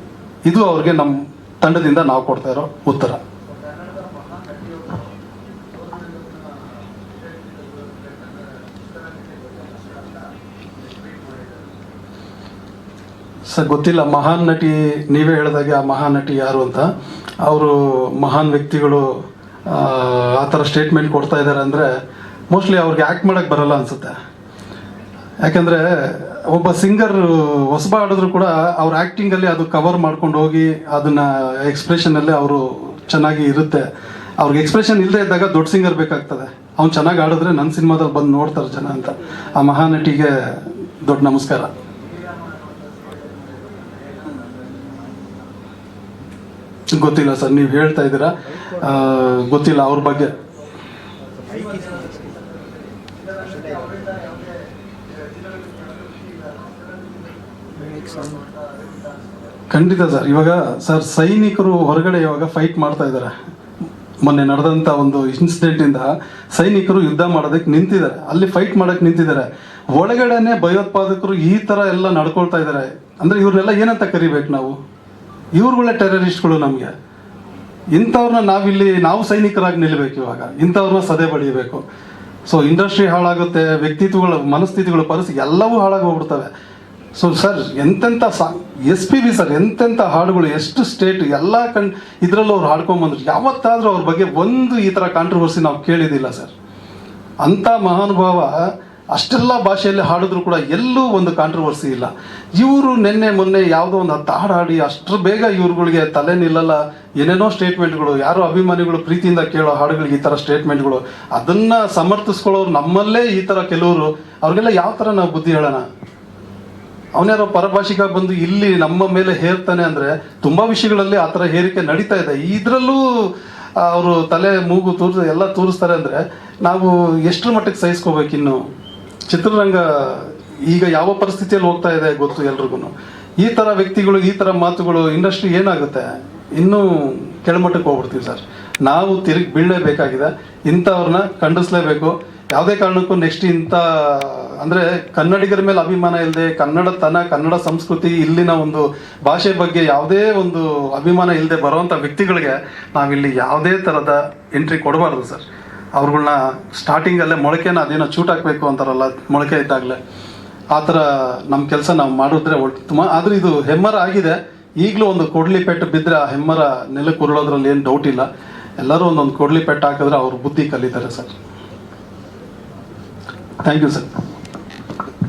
ಇದು ಅವ್ರಿಗೆ ನಮ್ಮ ತಂಡದಿಂದ ನಾವು ಕೊಡ್ತಾ ಇರೋ ಉತ್ತರ. ಸರ್ ಗೊತ್ತಿಲ್ಲ ಮಹಾನ್ ನಟಿ ನೀವೇ ಹೇಳಿದಾಗೆ ಆ ಮಹಾನ್ ನಟಿ ಯಾರು ಅಂತ. ಅವರು ಮಹಾನ್ ವ್ಯಕ್ತಿಗಳು ಆ, ಆ ಥರ ಸ್ಟೇಟ್ಮೆಂಟ್ ಕೊಡ್ತಾ ಇದ್ದಾರೆ ಅಂದರೆ ಮೋಸ್ಟ್ಲಿ ಅವ್ರಿಗೆ ಆ್ಯಕ್ಟ್ ಮಾಡೋಕ್ಕೆ ಬರಲ್ಲ ಅನಿಸುತ್ತೆ. ಯಾಕಂದರೆ ಒಬ್ಬ ಸಿಂಗರ್ ಹೊಸಬ ಆಡಿದ್ರು ಕೂಡ ಅವ್ರ ಆ್ಯಕ್ಟಿಂಗಲ್ಲಿ ಅದು ಕವರ್ ಮಾಡ್ಕೊಂಡು ಹೋಗಿ ಅದನ್ನು ಎಕ್ಸ್ಪ್ರೆಷನಲ್ಲಿ ಅವರು ಚೆನ್ನಾಗಿ ಇರುತ್ತೆ. ಅವ್ರಿಗೆ ಎಕ್ಸ್ಪ್ರೆಷನ್ ಇಲ್ಲದೆ ಇದ್ದಾಗ ದೊಡ್ಡ ಸಿಂಗರ್ ಬೇಕಾಗ್ತದೆ. ಅವ್ನು ಚೆನ್ನಾಗಿ ಆಡಿದ್ರೆ ನನ್ನ ಸಿನಿಮಾದಲ್ಲಿ ಬಂದು ನೋಡ್ತಾರೆ ಜನ ಅಂತ. ಆ ಮಹಾನಟಿಗೆ ದೊಡ್ಡ ನಮಸ್ಕಾರ. ಗೊತ್ತಿಲ್ಲ ಸರ್, ನೀವು ಹೇಳ್ತಾ ಇದ್ದೀರಾ? ಗೊತ್ತಿಲ್ಲ ಅವ್ರ ಬಗ್ಗೆ. ಖಂಡಿತ ಸರ್. ಇವಾಗ ಸರ್, ಸೈನಿಕರು ಹೊರಗಡೆ ಇವಾಗ ಫೈಟ್ ಮಾಡ್ತಾ ಇದ್ದಾರೆ. ಮೊನ್ನೆ ನಡೆದಂಥ ಒಂದು ಇನ್ಸಿಡೆಂಟಿಂದ ಸೈನಿಕರು ಯುದ್ಧ ಮಾಡೋದಕ್ಕೆ ನಿಂತಿದ್ದಾರೆ. ಅಲ್ಲಿ ಫೈಟ್ ಮಾಡೋಕ್ಕೆ ನಿಂತಿದ್ದಾರೆ. ಒಳಗಡೆನೆ ಭಯೋತ್ಪಾದಕರು ಈ ಥರ ಎಲ್ಲ ನಡ್ಕೊಳ್ತಾ ಇದ್ದಾರೆ. ಅಂದರೆ ಇವ್ರನ್ನೆಲ್ಲ ಏನಂತ ಕರಿಬೇಕು ನಾವು? ಇವ್ರುಗಳೇ ಟೆರರಿಸ್ಟ್ಗಳು ನಮಗೆ. ಇಂಥವ್ರನ್ನ ನಾವಿಲ್ಲಿ, ನಾವು ಸೈನಿಕರಾಗಿ ನಿಲ್ಲಬೇಕು ಇವಾಗ. ಇಂಥವ್ರನ್ನ ಸದೆ ಬಡಿಯಬೇಕು ಸೊ ಇಂಡಸ್ಟ್ರಿ ಹಾಳಾಗುತ್ತೆ, ವ್ಯಕ್ತಿತ್ವಗಳ, ಮನಸ್ಥಿತಿಗಳು ಪರಿಸ್ಥಿತಿ ಎಲ್ಲವೂ ಹಾಳಾಗಿ ಹೋಗ್ಬಿಡ್ತವೆ. ಸೊ ಸರ್ ಎಂತೆಂಥ ಸಾ ಎಸ್ ಪಿ ಬಿ ಸರ್ ಎಂತೆಂಥ ಹಾಡುಗಳು, ಎಷ್ಟು ಸ್ಟೇಟ್ ಎಲ್ಲ ಕಣ್, ಇದರಲ್ಲೂ ಅವ್ರು ಹಾಡ್ಕೊಂಬಂದ್ರು ಯಾವತ್ತಾದರೂ ಅವ್ರ ಬಗ್ಗೆ ಒಂದು ಈ ಥರ ಕಾಂಟ್ರವರ್ಸಿ ನಾವು ಕೇಳಿದಿಲ್ಲ ಸರ್ ಅಂಥ ಮಹಾನುಭಾವ ಅಷ್ಟೆಲ್ಲ ಭಾಷೆಯಲ್ಲಿ ಹಾಡಿದ್ರು ಕೂಡ ಎಲ್ಲೂ ಒಂದು ಕಾಂಟ್ರವರ್ಸಿ ಇಲ್ಲ. ಇವರು ನಿನ್ನೆ, ಮೊನ್ನೆ ಯಾವುದೋ ಒಂದು ಹತ್ತು ಹಾಡು ಹಾಡಿ ಅಷ್ಟು ಬೇಗ ಇವ್ರುಗಳಿಗೆ ತಲೆ ನಿಲ್ಲಲ್ಲ, ಏನೇನೋ ಸ್ಟೇಟ್ಮೆಂಟ್ಗಳು ಯಾರೋ ಅಭಿಮಾನಿಗಳು ಪ್ರೀತಿಯಿಂದ ಕೇಳೋ ಹಾಡುಗಳಿಗೆ ಈ ಥರ ಸ್ಟೇಟ್ಮೆಂಟ್ಗಳು ಅದನ್ನು ಸಮರ್ಥಿಸ್ಕೊಳ್ಳೋರು ನಮ್ಮಲ್ಲೇ ಈ ಥರ ಕೆಲವರು. ಅವ್ರಿಗೆಲ್ಲ ಯಾವ ಥರ ನಾವು ಬುದ್ಧಿ ಹೇಳೋಣ? ಅವನ್ಯಾರೋ ಪರಭಾಷಿಕ ಬಂದು ಇಲ್ಲಿ ನಮ್ಮ ಮೇಲೆ ಹೇರ್ತಾನೆ ಅಂದ್ರೆ ತುಂಬಾ ವಿಷಯಗಳಲ್ಲಿ ಆ ಥರ ಹೇರಿಕೆ ನಡೀತಾ ಇದೆ. ಇದರಲ್ಲೂ ಅವರು ತಲೆ, ಮೂಗು ತೂರ್ ಎಲ್ಲ ತೋರಿಸ್ತಾರೆ ಅಂದ್ರೆ ನಾವು ಎಷ್ಟರ ಮಟ್ಟಕ್ಕೆ ಸಹಿಸ್ಕೋಬೇಕು ಇನ್ನು? ಚಿತ್ರರಂಗ ಈಗ ಯಾವ ಪರಿಸ್ಥಿತಿಯಲ್ಲಿ ಹೋಗ್ತಾ ಇದೆ ಗೊತ್ತು ಎಲ್ರಿಗೂ ಈ ಥರ ವ್ಯಕ್ತಿಗಳು, ಈ ಥರ ಮಾತುಗಳು ಇಂಡಸ್ಟ್ರಿ ಏನಾಗುತ್ತೆ? ಇನ್ನೂ ಕೆಳಮಟ್ಟಕ್ಕೆ ಹೋಗ್ಬಿಡ್ತೀವಿ ಸರ್. ನಾವು ತಿರುಗಿ ಬೀಳಲೇಬೇಕಾಗಿದೆ. ಇಂಥವ್ರನ್ನ ಖಂಡಿಸ್ಲೇಬೇಕು. ಯಾವುದೇ ಕಾರಣಕ್ಕೂ ನೆಕ್ಸ್ಟ್ ಇಂಥ ಅಂದರೆ ಕನ್ನಡಿಗರ ಮೇಲೆ ಅಭಿಮಾನ ಇಲ್ಲದೆ ಕನ್ನಡತನ ಕನ್ನಡ ಸಂಸ್ಕೃತಿ ಇಲ್ಲಿನ ಒಂದು ಭಾಷೆ ಬಗ್ಗೆ ಯಾವುದೇ ಒಂದು ಅಭಿಮಾನ ಇಲ್ಲದೆ ಬರುವಂಥ ವ್ಯಕ್ತಿಗಳಿಗೆ ನಾವಿಲ್ಲಿ ಯಾವುದೇ ಥರದ ಎಂಟ್ರಿ ಕೊಡಬಾರ್ದು ಸರ್. ಅವ್ರುಗಳ್ನ ಸ್ಟಾರ್ಟಿಂಗಲ್ಲೇ ಮೊಳಕೆನ ಅದೇನೋ ಚೂಟ್ ಹಾಕಬೇಕು ಅಂತಾರಲ್ಲ, ಮೊಳಕೆ ಇದ್ದಾಗಲೇ. ಆ ಥರ ನಮ್ಮ ಕೆಲಸ ನಾವು ಮಾಡಿದ್ರೆ ತುಂಬ ಆದರೂ ಇದು ಹೆಮ್ಮರ ಆಗಿದೆ. ಈಗಲೂ ಒಂದು ಕೊಡ್ಲಿ ಪೆಟ್ಟು ಬಿದ್ದರೆ ಆ ಹೆಮ್ಮರ ನೆಲಕ್ಕೆ ಉರುಳೋದ್ರಲ್ಲಿ ಏನು ಡೌಟ್ ಇಲ್ಲ. ಎಲ್ಲರೂ ಒಂದೊಂದು ಕೊಡ್ಲಿ ಪೆಟ್ಟು ಹಾಕಿದ್ರೆ ಅವ್ರ ಬುದ್ಧಿ ಕಲಿತಾರೆ ಸರ್. ಥ್ಯಾಂಕ್ ಯು ಸರ್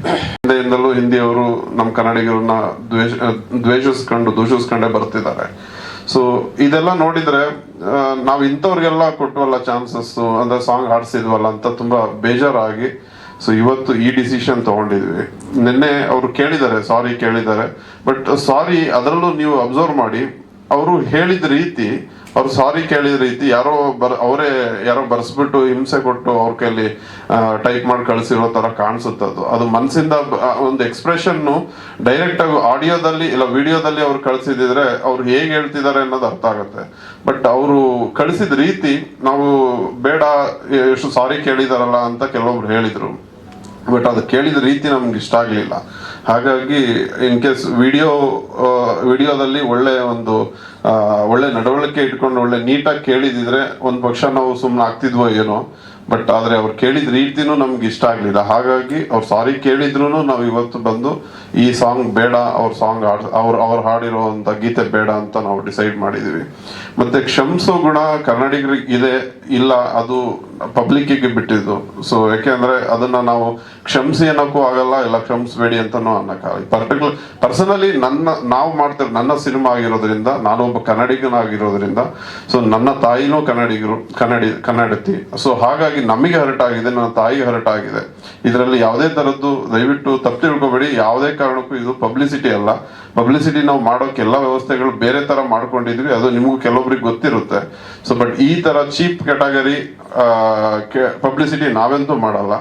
ಹಿಂದೆಯಿಂದಲೂ ಹಿಂದಿಯವರು ನಮ್ಮ ಕನ್ನಡಿಗರನ್ನ ದ್ವೇಷ ದ್ವೇಷಿಸ್ಕೊಂಡು, ದೂಷಿಸ್ಕೊಂಡೇ ಬರ್ತಿದ್ದಾರೆ. ಸೊ ಇದೆಲ್ಲ ನೋಡಿದ್ರೆ ನಾವು ಇಂಥವ್ರಿಗೆಲ್ಲ ಕೊಟ್ಟವಲ್ಲ ಚಾನ್ಸಸ್ ಅಂದ್ರೆ ಸಾಂಗ್ ಹಾಡ್ಸಿದ್ವಲ್ಲ ಅಂತ ತುಂಬಾ ಬೇಜಾರಾಗಿ ಸೊ ಇವತ್ತು ಈ ಡಿಸಿಷನ್ ತಗೊಂಡಿದ್ವಿ. ನಿನ್ನೆ ಅವರು ಕೇಳಿದ್ದಾರೆ ಸಾರಿ ಕೇಳಿದ್ದಾರೆ ಬಟ್ ಸಾರಿ ಅದರಲ್ಲೂ ನೀವು ಅಬ್ಸರ್ವ್ ಮಾಡಿ, ಅವರು ಹೇಳಿದ ರೀತಿ ಅವ್ರು ಸಾರಿ ಕೇಳಿದ ರೀತಿ ಯಾರೋ ಬರ್, ಅವರೇ ಯಾರೋ ಬರ್ಸ್ಬಿಟ್ಟು ಹಿಂಸೆ ಕೊಟ್ಟು ಅವ್ರ ಕೈಲಿ ಟೈಪ್ ಮಾಡಿ ಕಳಿಸಿರೋ ತರ ಕಾಣಿಸುತ್ತೆ ಅದು. ಅದು ಮನಸ್ಸಿಂದ ಒಂದು ಎಕ್ಸ್ಪ್ರೆಷನ್ನು ಡೈರೆಕ್ಟ್ ಆಗಿ ಆಡಿಯೋದಲ್ಲಿ ಇಲ್ಲ ವಿಡಿಯೋದಲ್ಲಿ ಅವ್ರು ಕಳಿಸಿದ್ರೆ ಅವ್ರು ಹೇಗೆ ಹೇಳ್ತಿದ್ದಾರೆ ಅನ್ನೋದು ಅರ್ಥ ಆಗುತ್ತೆ. ಬಟ್ ಅವರು ಕಳಿಸಿದ ರೀತಿ ನಾವು ಬೇಡ, ಎಷ್ಟು ಸಾರಿ ಕೇಳಿದಾರಲ್ಲ ಅಂತ ಕೆಲವೊಬ್ರು ಹೇಳಿದ್ರು. ಬಟ್ ಅದು ಕೇಳಿದ ರೀತಿ ನಮ್ಗೆ ಇಷ್ಟ ಆಗಲಿಲ್ಲ. ಹಾಗಾಗಿ ಇನ್ ಕೇಸ್ ವಿಡಿಯೋ ವಿಡಿಯೋದಲ್ಲಿ ಒಳ್ಳೆ ಒಂದು ಒಳ್ಳೆ ನಡವಳಿಕೆ ಇಟ್ಕೊಂಡು ಒಳ್ಳೆ ನೀಟಾಗಿ ಕೇಳಿದಿದ್ರೆ ಒಂದು ಪಕ್ಷ ನಾವು ಸುಮ್ಮನೆ ಆಗ್ತಿದ್ವೋ ಏನೋ ಬಟ್ ಆದರೆ ಅವ್ರು ಕೇಳಿದ ರೀತಿನೂ ನಮ್ಗೆ ಇಷ್ಟ ಆಗಲಿಲ್ಲ. ಹಾಗಾಗಿ ಅವ್ರು ಸಾರಿ ಕೇಳಿದ್ರು ನಾವು ಇವತ್ತು ಬಂದು ಈ ಸಾಂಗ್ ಬೇಡ, ಅವ್ರ ಸಾಂಗ್ ಹಾಡ್, ಅವ್ರು ಅವ್ರು ಹಾಡಿರುವಂಥ ಗೀತೆ ಬೇಡ ಅಂತ ನಾವು ಡಿಸೈಡ್ ಮಾಡಿದೀವಿ. ಮತ್ತೆ ಕ್ಷಮಿಸೋ ಗುಣ ಕನ್ನಡಿಗರಿಗೆ ಇದೆ, ಇಲ್ಲ ಅದು ಪಬ್ಲಿಕ್ಕಿಗೆ ಬಿಟ್ಟಿದ್ದು. ಸೊ ಯಾಕೆಂದ್ರೆ ಅದನ್ನ ನಾವು ಕ್ಷಮಿಸಿ ಅನ್ನೋಕ್ಕೂ ಆಗಲ್ಲ, ಇಲ್ಲ ಕ್ಷಮಿಸಬೇಡಿ ಅಂತಾನೂ ಅನ್ನಕ್ಕಾಗಲ್ಲ ಪರ್ಟಿಕ್ಯುಲರ್ ಪರ್ಸನಲಿ ನನ್ನ, ನಾವು ಮಾಡ್ತಿರೋ ನನ್ನ ಸಿನಿಮಾ ಆಗಿರೋದ್ರಿಂದ ನಾನೊಬ್ಬ ಕನ್ನಡಿಗನಾಗಿರೋದ್ರಿಂದ ಸೊ ನನ್ನ ತಾಯಿನೂ ಕನ್ನಡಿಗರು, ಕನ್ನಡಿ, ಕನ್ನಡತಿ. ಸೊ ಹಾಗಾಗಿ ನಮಗೆ ಹರ್ಟ್ ಆಗಿದೆ ನನ್ನ ತಾಯಿಗೆ ಹರ್ಟ್ ಆಗಿದೆ ಇದರಲ್ಲಿ ಯಾವುದೇ ತರದ್ದು ದಯವಿಟ್ಟು ತಪ್ಪು ತಿಳ್ಕೊಬೇಡಿ. ಯಾವುದೇ ಕಾರಣಕ್ಕೂ ಇದು ಪಬ್ಲಿಸಿಟಿ ಅಲ್ಲ. ಪಬ್ಲಿಸಿಟಿ ನಾವು ಮಾಡೋಕೆ ಎಲ್ಲ ವ್ಯವಸ್ಥೆಗಳು ಬೇರೆ ತರ ಮಾಡ್ಕೊಂಡಿದ್ವಿ. ಅದು ನಿಮಗೂ ಕೆಲವೊಬ್ರಿಗೆ ಗೊತ್ತಿರುತ್ತೆ. ಸೊ ಬಟ್ ಈ ತರ ಚೀಪ್ ಕ್ಯಾಟಗರಿ ಪಬ್ಲಿಸಿಟಿ ನಾವೆಂತೂ ಮಾಡಲ್ಲ.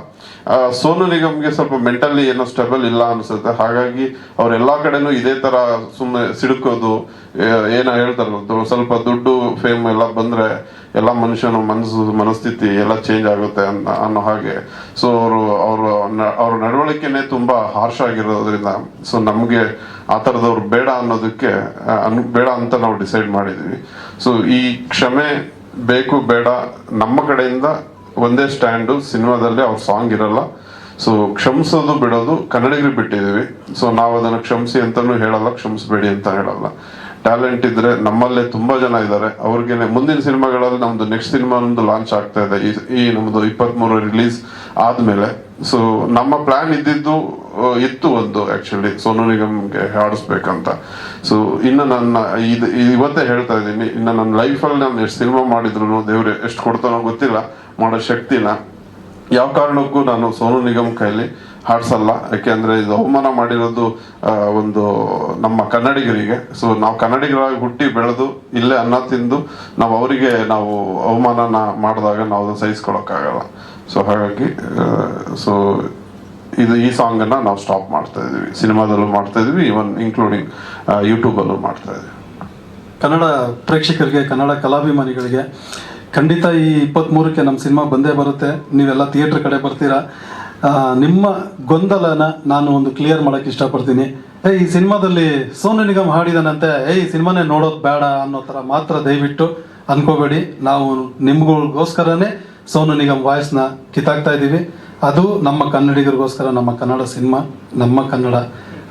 ಸೋನು ನಿಗಮ್ಗೆ ಸ್ವಲ್ಪ ಮೆಂಟಲಿ ಏನೋ ಸ್ಟೆಬಲ್ ಇಲ್ಲ ಅನ್ಸುತ್ತೆ. ಹಾಗಾಗಿ ಅವ್ರ ಎಲ್ಲಾ ಕಡೆನೂ ಇದೇ ತರ ಸುಮ್ಮನೆ ಸಿಡುಕೋದು ಏನ ಹೇಳ್ತಾರಲ್ಲ ಸ್ವಲ್ಪ ದುಡ್ಡು ಫೇಮ್ ಎಲ್ಲ ಬಂದ್ರೆ ಎಲ್ಲ ಮನುಷ್ಯನ ಮನಸ್ಸು ಮನಸ್ಥಿತಿ ಎಲ್ಲ ಚೇಂಜ್ ಆಗುತ್ತೆ ಅಂತ ಅನ್ನೋ ಹಾಗೆ. ಸೊ ಅವರು ಅವರು ಅವ್ರ ನಡವಳಿಕೆನೆ ತುಂಬಾ ಹಾರ್ಶ್ ಆಗಿರೋದ್ರಿಂದ ಸೊ ನಮ್ಗೆ ಆ ಥರದವ್ರು ಬೇಡ ಅನ್ನೋದಕ್ಕೆ ಅನ್- ಬೇಡ ಅಂತ ನಾವು ಡಿಸೈಡ್ ಮಾಡಿದ್ವಿ. ಸೊ ಈ ಕ್ಷಮೆ ಬೇಕು, ಬೇಡ, ನಮ್ಮ ಕಡೆಯಿಂದ ಒಂದೇ ಸ್ಟ್ಯಾಂಡು, ಸಿನಿಮಾದಲ್ಲಿ ಅವ್ರ ಸಾಂಗ್ ಇರಲ್ಲ. ಸೊ ಕ್ಷಮಿಸೋದು ಬಿಡೋದು ಕನ್ನಡಿಗರಿಗೆ ಬಿಟ್ಟಿದೀವಿ ಸೊ ನಾವು ಅದನ್ನು ಕ್ಷಮಿಸಿ ಅಂತಲೂ ಹೇಳಲ್ಲ, ಕ್ಷಮಿಸಬೇಡಿ ಅಂತ ಹೇಳಲ್ಲ. ಟ್ಯಾಲೆಂಟ್ ಇದ್ರೆ ನಮ್ಮಲ್ಲೇ ತುಂಬಾ ಜನ ಇದ್ದಾರೆ. ಅವ್ರಿಗೆ ಮುಂದಿನ ಸಿನಿಮಾಗಳಲ್ಲಿ ನಮ್ದು ನೆಕ್ಸ್ಟ್ ಸಿನಿಮಾ ಒಂದು ಲಾಂಚ್ ಆಗ್ತಾ ಇದೆ. ಈ- ನಮ್ದು ಇಪ್ಪತ್ತ್ ಮೂರು ರಿಲೀಸ್ ಆದ್ಮೇಲೆ. ಸೊ ನಮ್ಮ ಪ್ಲಾನ್ ಇದ್ದಿದ್ದು ಇತ್ತು ಒಂದು ಆಕ್ಚುಲಿ ಸೋನು ನಿಗಮ್ಗೆ ಹಾಡಿಸ್ಬೇಕಂತ. ಸೊ ಇನ್ನು ನನ್ನ, ಇದು, ಇವತ್ತೇ ಹೇಳ್ತಾ ಇದ್ದೀನಿ. ಇನ್ನು ನನ್ನ ಲೈಫಲ್ಲಿ ನಾನು ಎಷ್ಟು ಸಿನಿಮಾ ಮಾಡಿದ್ರು ದೇವ್ರು, ಎಷ್ಟು ಕೊಡ್ತಾನೋ ಗೊತ್ತಿಲ್ಲ. ಮಾಡೋ ಇಲ್ಲ. ಯಾವ ಕಾರಣಕ್ಕೂ ನಾನು ಸೋನು ನಿಗಮ್ ಕೈಲಿ ಹಾಡ್ಸಲ್ಲ. ಯಾಕೆಂದ್ರೆ ಇದು ಅವಮಾನ ಮಾಡಿರೋದು ಒಂದು ನಮ್ಮ ಕನ್ನಡಿಗರಿಗೆ. ಸೊ ನಾವು ಕನ್ನಡಿಗರಾಗಿ ಹುಟ್ಟಿ ಬೆಳೆದು ಇಲ್ಲೇ ಅನ್ನ ತಿಂದು ನಾವು ಅವರಿಗೆ ನಾವು ಅವಮಾನನ ಮಾಡಿದಾಗ ನಾವು ಅದನ್ನ ಸಹಿಸ್ಕೊಳಕ್ಕಾಗಲ್ಲ. ಸೊ ಹಾಗಾಗಿ ಸೊ ಇದು ಈ ಸಾಂಗ್ ಅನ್ನ ನಾವು ಸ್ಟಾಪ್ ಮಾಡ್ತಾ ಇದೀವಿ. ಸಿನಿಮಾದಲ್ಲೂ ಮಾಡ್ತಾ ಇದೀವಿ ಇವನ್ ಇನ್ಕ್ಲೂಡಿಂಗ್ ಯೂಟ್ಯೂಬಲ್ಲೂ ಮಾಡ್ತಾ ಇದೀವಿ. ಕನ್ನಡ ಪ್ರೇಕ್ಷಕರಿಗೆ, ಕನ್ನಡ ಕಲಾಭಿಮಾನಿಗಳಿಗೆ ಖಂಡಿತ ಈ ಇಪ್ಪತ್ತ್ಮೂರಕ್ಕೆ ನಮ್ಮ ಸಿನಿಮಾ ಬಂದೇ ಬರುತ್ತೆ. ನೀವೆಲ್ಲ ಥಿಯೇಟ್ರ್ ಕಡೆ ಬರ್ತೀರಾ. ನಿಮ್ಮ ಗೊಂದಲನ ನಾನು ಒಂದು ಕ್ಲಿಯರ್ ಮಾಡೋಕ್ಕೆ ಇಷ್ಟಪಡ್ತೀನಿ. ಏ, ಈ ಸಿನಿಮಾದಲ್ಲಿ ಸೋನು ನಿಗಮ್ ಹಾಡಿದಾನಂತೆ. ಏ, ಈ ಸಿನಿಮಾನೇ ನೋಡೋದು ಬೇಡ ಅನ್ನೋ ಥರ ಮಾತ್ರ ದಯವಿಟ್ಟು ಅನ್ಕೋಬೇಡಿ. ನಾವು ನಿಮ್ಗಳಿಗೋಸ್ಕರನೇ ಸೋನು ನಿಗಮ್ ವಾಯ್ಸ್ನ ಕಿತ್ತಾಕ್ತಾ ಇದ್ದೀವಿ. ಅದು ನಮ್ಮ ಕನ್ನಡಿಗರಿಗೋಸ್ಕರ ನಮ್ಮ ಕನ್ನಡ ಸಿನಿಮಾ, ನಮ್ಮ ಕನ್ನಡ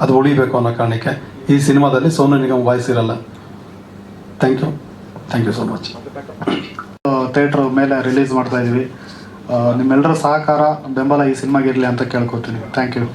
ಅದು ಉಳಿಬೇಕು ಅನ್ನೋ ಕಾರಣಕ್ಕೆ ಈ ಸಿನಿಮಾದಲ್ಲಿ ಸೋನು ನಿಗಮ್ ವಾಯ್ಸ್ ಇರಲ್ಲ. Thank you thank you so much theatre ಮೇಲೆ ರಿಲೀಸ್ ಮಾಡ್ತಾ ಇದ್ದೀವಿ ನಿಮ್ಮೆಲ್ಲರ ಸಹಕಾರ ಬೆಂಬಲ ಈ ಸಿನಿಮಾಗಿರಲಿ ಅಂತ ಕೇಳ್ಕೊತೀನಿ. Thank you